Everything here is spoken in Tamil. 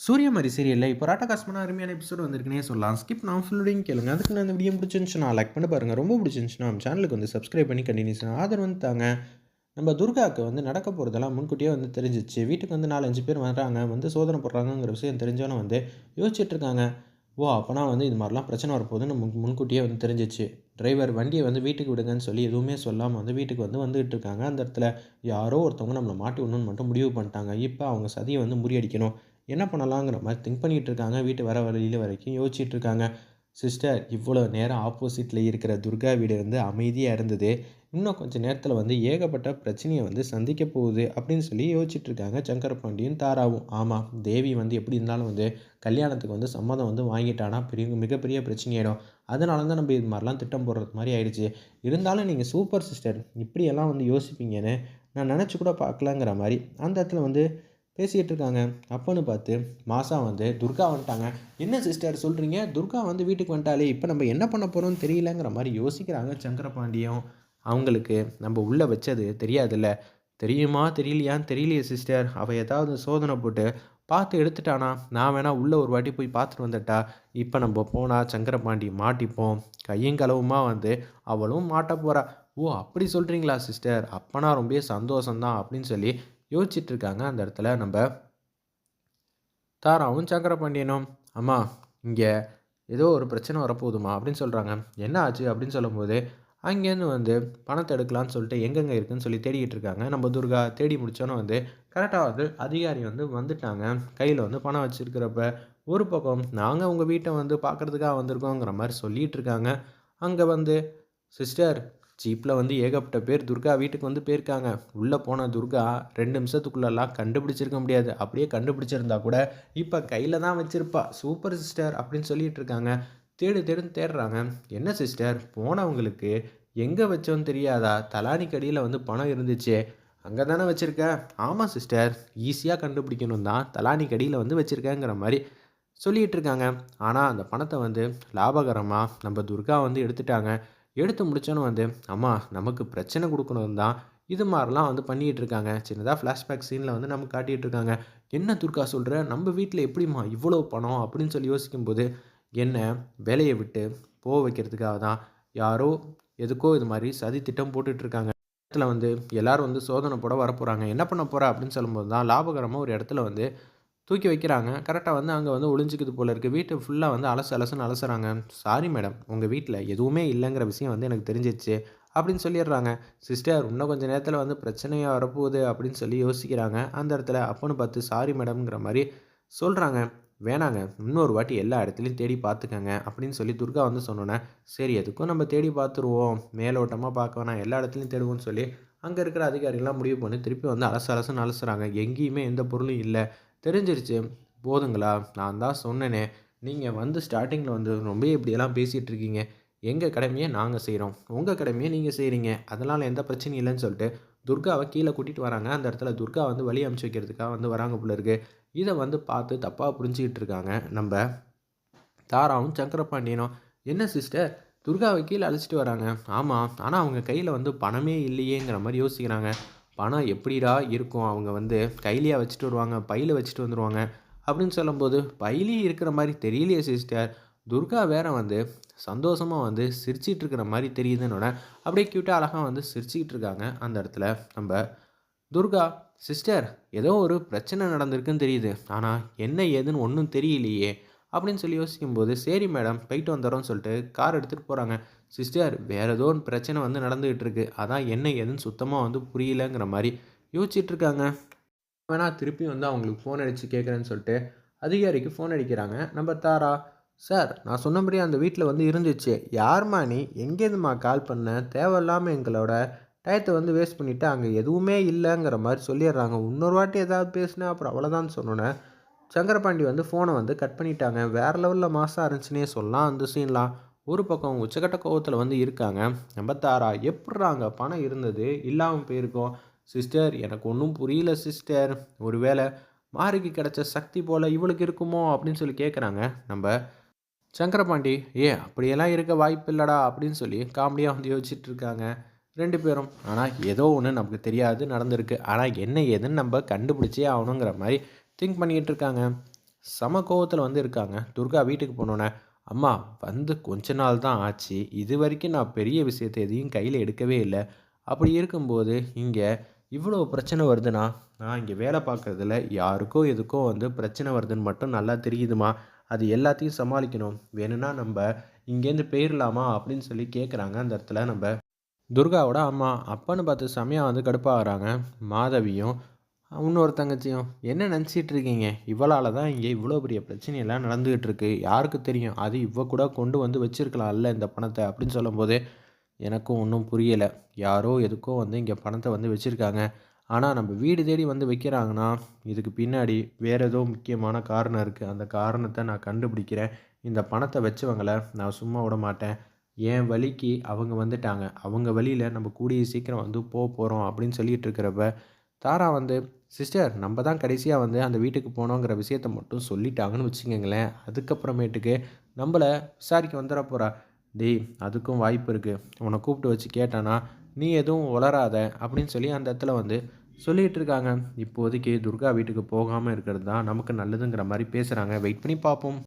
சூரியமரி சீரியலில் இப்போ ராட்டகாசமான அருமையான எபிசோட் வந்திருக்குனே சொல்லலாம். ஸ்கிப் நான் ஃபுல்லுடையும் கேளுங்க. அதுக்கு நான் இந்த வீடியோ பிடிச்சிருந்துச்சுன்னா லைக் பண்ணி பாருங்கள் ரொம்ப பிடிச்சிருந்துச்சுன்னா நம்ம சேனலுக்கு வந்து சப்ஸ்கிரைப் பண்ணி கண்டினியூஸாக ஆதரவு வந்து தாங்க. நம்ம துர்காவுக்கு வந்து நடக்க போகிறதெல்லாம் முன்கூட்டியே வந்து தெரிஞ்சிச்சு. வீட்டுக்கு வந்து நாலஞ்சு பேர் வர்றாங்க. வந்து சோதனை போடுறாங்கங்கிற விஷயம் தெரிஞ்சவனும் வந்து யோசிச்சுட்டு இருக்காங்க. ஓ அப்போனா வந்து இது மாதிரிலாம் பிரச்சனை வரப்போகுதுன்னு முன் முன்கூட்டியே வந்து தெரிஞ்சிச்சு. டிரைவர் வண்டியை வந்து வீட்டுக்கு விடுங்கன்னு சொல்லி எதுவுமே சொல்லாமல் வந்து வீட்டுக்கு வந்து வந்துகிட்டு இருக்காங்க. அந்த இடத்துல யாரோ ஒருத்தவங்க நம்மளை மாட்டி விடணும்னு மட்டும் முடிவு பண்ணிட்டாங்க. இப்போ அவங்க சதியை வந்து முறியடிக்கணும். என்ன பண்ணலாங்கிற மாதிரி திங்க் பண்ணிகிட்டு இருக்காங்க வீட்டு வர வழியில் வரைக்கும் யோசிச்சுட்டு இருக்காங்க சிஸ்டர் இவ்வளோ நேரம் ஆப்போசிட்டில் இருக்கிற துர்கா வீடு வந்து அமைதியாக இருந்தது. இன்னும் கொஞ்சம் நேரத்தில் வந்து ஏகப்பட்ட பிரச்சனையை வந்து சந்திக்க போகுது அப்படின்னு சொல்லி யோசிச்சுட்டு இருக்காங்க சங்கர பாண்டியன் தாராவும். ஆமாம் தேவி வந்து எப்படி இருந்தாலும் வந்து கல்யாணத்துக்கு வந்து சம்மதம் வந்து வாங்கிட்டானா? பெரிய மிகப்பெரிய பிரச்சனையாயிடும். அதனால தான் நம்ம இது மாதிரிலாம் திட்டம் போடுறது மாதிரி ஆயிடுச்சு. இருந்தாலும் நீங்கள் சூப்பர் சிஸ்டர் இப்படியெல்லாம் வந்து யோசிப்பீங்கன்னு நான் நினச்சி கூட பார்க்கலாங்கிற மாதிரி அந்த இடத்துல வந்து பேசிகிட்டு இருக்காங்க அப்போன்னு பார்த்து மாசா வந்து துர்கா வந்துட்டாங்க. என்ன சிஸ்டர் சொல்கிறீங்க துர்கா வந்து வீட்டுக்கு வந்துட்டாலே இப்போ நம்ம என்ன பண்ண போகிறோம்னு தெரியலங்கிற மாதிரி யோசிக்கிறாங்க சங்கரபாண்டியம். அவங்களுக்கு நம்ம உள்ளே வச்சது தெரியாதுல்ல. தெரியுமா? தெரியலையான்னு தெரியலையே சிஸ்டர் அவள் ஏதாவது சோதனை போட்டு பார்த்து எடுத்துட்டானா? நான் வேணால் உள்ளே ஒரு வாட்டி போய் பார்த்துட்டு வந்துட்டா. இப்போ நம்ம போனால் சங்கரபாண்டி மாட்டிப்போம். கையும் களவுமா வந்து அவளும் மாட்ட போகிறா ஓ அப்படி சொல்கிறீங்களா சிஸ்டர் அப்போனா ரொம்ப சந்தோஷம்தான் அப்படின்னு சொல்லி யோசிச்சுட்டு இருக்காங்க அந்த இடத்துல. நம்ம தாராவும் சங்கரபாண்டியனும் அம்மா இங்கே ஏதோ ஒரு பிரச்சனை வரப்போகுதுமா அப்படின்னு சொல்கிறாங்க என்ன ஆச்சு? அப்படின்னு சொல்லும்போது அங்கேருந்து வந்து பணத்தை எடுக்கலான்னு சொல்லிட்டு எங்கெங்கே இருக்குன்னு சொல்லி தேடிக்கிட்டு இருக்காங்க. நம்ம துர்கா தேடி முடித்தோன்னே வந்து கரெக்டாக வந்து அதிகாரி வந்து வந்துட்டாங்க. கையில் வந்து பணம் வச்சுருக்கிறப்ப ஒரு பக்கம் நாங்கள் உங்கள் வீட்டை வந்து பார்க்குறதுக்காக வந்திருக்கோங்கிற மாதிரி சொல்லிகிட்டு இருக்காங்க. அங்கே வந்து சிஸ்டர் ஜீப்பில் வந்து ஏகப்பட்ட பேர் துர்கா வீட்டுக்கு வந்து போயிருக்காங்க. உள்ளே போன துர்கா ரெண்டு நிமிஷத்துக்குள்ளெல்லாம் கண்டுபிடிச்சிருக்க முடியாது. அப்படியே கண்டுபிடிச்சிருந்தா கூட இப்போ கையில் தான் வச்சுருப்பா. சூப்பர் சிஸ்டர் அப்படின்னு சொல்லிட்டு இருக்காங்க. தேடு தேடுன்னு தேடுறாங்க. என்ன சிஸ்டர்? போனவங்களுக்கு எங்கே வச்சோன்னு தெரியாதா? தலானி கடியில் வந்து பணம் இருந்துச்சு. அங்கே தானே வச்சுருக்கேன் ஆமாம் சிஸ்டர். ஈஸியாக கண்டுபிடிக்கணும் தான். தலானி கடியில் வந்து வச்சுருக்கேங்கிற மாதிரி சொல்லிகிட்டு இருக்காங்க. ஆனால் அந்த பணத்தை வந்து லாபகரமாக நம்ம துர்கா வந்து எடுத்துட்டாங்க. எடுத்து முடித்தோன்னு வந்து அம்மா நமக்கு பிரச்சனை கொடுக்கணும் தான் இது மாதிரிலாம் வந்து பண்ணிகிட்டு இருக்காங்க. சின்னதாக ஃப்ளாஷ்பேக் சீனில் வந்து நமக்கு காட்டிகிட்டு இருக்காங்க. என்ன துர்கா சொல்கிற நம்ம வீட்டில் எப்படிம்மா இவ்வளோ பணம்? அப்படின்னு சொல்லி யோசிக்கும்போது என்ன வேலையை விட்டு போக வைக்கிறதுக்காக தான் யாரோ எதுக்கோ இது மாதிரி சதி திட்டம் போட்டுட்ருக்காங்க இடத்துல வந்து எல்லோரும் வந்து சோதனை போட வரப்போகிறாங்க என்ன பண்ண போகிறா அப்படின்னு சொல்லும்போது தான் லாபகரமாக ஒரு இடத்துல வந்து தூக்கி வைக்கிறாங்க. கரெக்டாக வந்து அங்கே வந்து ஒளிஞ்சிக்குது போல இருக்குது வீட்டை ஃபுல்லாக வந்து அலசு அலசுன்னு அலசுறாங்க. சாரி மேடம் உங்கள் வீட்டில் எதுவுமே இல்லைங்கிற விஷயம் வந்து எனக்கு தெரிஞ்சிச்சு அப்படின்னு சொல்லிடுறாங்க. சிஸ்டர் இன்னும் கொஞ்சம் நேரத்தில் வந்து பிரச்சனையாக வரப்போகுது அப்படின்னு சொல்லி யோசிக்கிறாங்க. அந்த இடத்துல அப்போன்னு பார்த்து சாரி மேடம்ங்கிற மாதிரி சொல்கிறாங்க வேணாங்க. இன்னொரு வாட்டி எல்லா இடத்துலையும் தேடி பார்த்துக்கங்க அப்படின்னு சொல்லி துர்கா வந்து சொன்னோன்னே சரி எதுக்கும் நம்ம தேடி பார்த்துருவோம். மேலோட்டமாக பார்க்க வேணாம். எல்லா இடத்துலையும் தேடுவோம்னு சொல்லி அங்கே இருக்கிற அதிகாரிகள்லாம் முடிவு பண்ணி திருப்பி வந்து அலசு அலசுன்னு அலசுறாங்க. எங்கேயுமே எந்த பொருளும் இல்லை. தெரிஞ்சிருச்சு. போதுங்களா? நான் தான் சொன்னேனே. நீங்கள் வந்து ஸ்டார்டிங்கில் வந்து ரொம்ப இப்படியெல்லாம் பேசிகிட்டு இருக்கீங்க. எங்கள் கடமையை நாங்கள் செய்கிறோம் உங்கள் கடமையை நீங்கள் செய்கிறீங்க அதனால் எந்த பிரச்சனையும் இல்லைன்னு சொல்லிட்டு துர்காவை கீழே கூட்டிகிட்டு வராங்க. அந்த இடத்துல துர்கா வந்து வழி அமுச்சு வைக்கிறதுக்காக வந்து வராங்க போல இருக்குது இதை வந்து பார்த்து தப்பாக புரிஞ்சுக்கிட்டு இருக்காங்க. நம்ம தாராவும் சங்கரபாண்டியனும். என்ன சிஸ்டர் துர்காவை கீழே அழைச்சிட்டு வராங்க. ஆமாம் ஆனால் அவங்க கையில் வந்து பணமே இல்லையேங்கிற மாதிரி யோசிக்கிறாங்க. பணம் எப்படிடா இருக்கும்? அவங்க வந்து கையிலேயே வச்சுட்டு வருவாங்க பையில் வச்சுட்டு வந்துடுவாங்க அப்படின்னு சொல்லும்போது பையிலேயே இருக்கிற மாதிரி தெரியலையே சிஸ்டர் துர்கா வேற வந்து சந்தோஷமாக வந்து சிரிச்சிட்டு இருக்கிற மாதிரி தெரியுதுன்னு அப்படியே க்யூட்டாக அழகாக வந்து சிரிச்சுக்கிட்டு இருக்காங்க. அந்த இடத்துல நம்ம துர்கா சிஸ்டர் ஏதோ ஒரு பிரச்சனை நடந்திருக்குன்னு தெரியுது. ஆனால் என்ன ஏதுன்னு ஒன்றும் தெரியலையே அப்படின்னு சொல்லி யோசிக்கும்போது சரி மேடம் போயிட்டு வந்துடுறோம்னு சொல்லிட்டு கார் எடுத்துகிட்டு போகிறாங்க சிஸ்டர் வேறு ஏதோ ஒரு பிரச்சனை வந்து நடந்துகிட்டு இருக்கு அதான் என்ன ஏதுன்னு சுத்தமாக வந்து புரியலங்கிற மாதிரி யோசிச்சிட்ருக்காங்க வேணால் திருப்பி வந்து அவங்களுக்கு ஃபோன் அடித்து கேட்குறேன்னு சொல்லிட்டு அதிகாரிக்கு ஃபோன் அடிக்கிறாங்க. நம்ம தாரா? சார் நான் சொன்னபடி அந்த வீட்டில் வந்து இருந்துச்சு. யார்மா நீ? எங்கேருந்துமா கால் பண்ண? தேவையில்லாமல் எங்களோட டயத்தை வந்து வேஸ்ட் பண்ணிவிட்டு அங்கே எதுவுமே இல்லைங்கிற மாதிரி சொல்லிடுறாங்க. இன்னொரு வாட்டி ஏதாவது பேசினேன் அப்புறம் அவ்வளோதான் சொன்னோன்னே சங்கரபாண்டி வந்து ஃபோனை வந்து கட் பண்ணிட்டாங்க. வேறு லெவலில் மாசாக இருந்துச்சுன்னே சொல்லலாம் அந்த சீன்லாம் ஒரு பக்கம் உச்சக்கட்ட கோவத்தில் வந்து இருக்காங்க. நம்ம தாரா எப்பட்றாங்க பணம் இருந்தது? இல்லாமல் போயிருக்கோம். சிஸ்டர் எனக்கு ஒன்றும் புரியல சிஸ்டர். ஒருவேளை மாரிக்கு கிடைச்ச சக்தி போல் இவளுக்கு இருக்குமோ? அப்படின்னு சொல்லி கேட்குறாங்க நம்ம சங்கரபாண்டி ஏ அப்படியெல்லாம் இருக்க வாய்ப்பு இல்லடா அப்படின்னு சொல்லி காமெடியாக வந்து யோசிச்சுட்டு இருக்காங்க ரெண்டு பேரும். ஆனால் ஏதோ ஒன்று நமக்கு தெரியாது நடந்திருக்கு. ஆனால் என்ன ஏதுன்னு நம்ம கண்டுபிடிச்சே ஆகணுங்கிற மாதிரி திங்க் பண்ணிக்கிட்டு இருக்காங்க. சம கோவத்தில் வந்து இருக்காங்க. துர்கா வீட்டுக்கு போனோன்னே அம்மா வந்து கொஞ்ச நாள் தான் ஆச்சு. இது வரைக்கும் நான் பெரிய விஷயத்தை எதையும் கையில் எடுக்கவே இல்லை. அப்படி இருக்கும்போது இங்கே இவ்வளோ பிரச்சனை வருதுன்னா நான் இங்கே வேலை பார்க்குறதுல யாருக்கோ எதுக்கோ வந்து பிரச்சனை வருதுன்னு மட்டும் நல்லா தெரியுதுமா? அது எல்லாத்தையும் சமாளிக்கணும். வேணும்னா நம்ம இங்கேருந்து போயிடலாமா அப்படின்னு சொல்லி கேட்குறாங்க அந்த இடத்துல நம்ம துர்காவோட அம்மா அப்பான்னு பார்த்து செமையாக வந்து கடுப்பாகிறாங்க. மாதவியும் இன்னொரு தங்கச்சியும் என்ன நினச்சிட்டு இருக்கீங்க இவளால் தான் இங்கே இவ்வளோ பெரிய பிரச்சனையெல்லாம் நடந்துகிட்டு இருக்கு யாருக்கு தெரியும்? அது இவ கூட கொண்டு வந்து வச்சுருக்கலாம்ல இந்த பணத்தை அப்படின்னு சொல்லும்போது எனக்கும் ஒன்றும் புரியலை. யாரோ எதுக்கோ வந்து இங்கே பணத்தை வந்து வச்சுருக்காங்க. ஆனால் நம்ம வீடு தேடி வந்து வைக்கிறாங்கன்னா இதுக்கு பின்னாடி வேறு ஏதோ முக்கியமான காரணம் இருக்குது அந்த காரணத்தை நான் கண்டுபிடிக்கிறேன். இந்த பணத்தை வச்சவங்களை நான் சும்மா விட மாட்டேன். என் வழிக்கு அவங்க வந்துட்டாங்க. அவங்க வழியில் நம்ம கூடிய சீக்கிரம் வந்து போக போகிறோம் அப்படின்னு சொல்லிகிட்டு இருக்கிறப்ப தாரா வந்து சிஸ்டர் நம்ம தான் கடைசியாக வந்து அந்த வீட்டுக்கு போனோங்கிற விஷயத்த மட்டும் சொல்லிட்டாங்கன்னு வச்சுக்கோங்களேன். அதுக்கப்புறமேட்டுக்கு நம்மளை விசாரிக்க வந்துட போகிறா டேய் அதுக்கும் வாய்ப்பு இருக்குது உன்னை கூப்பிட்டு வச்சு கேட்டானா நீ எதுவும் உளராத அப்படின்னு சொல்லி அந்த இடத்துல வந்து சொல்லிகிட்டு இருக்காங்க. இப்போதைக்கு துர்கா வீட்டுக்கு போகாமல் இருக்கிறது தான் நமக்கு நல்லதுங்கிற மாதிரி பேசுகிறாங்க வெயிட் பண்ணி பார்ப்போம்.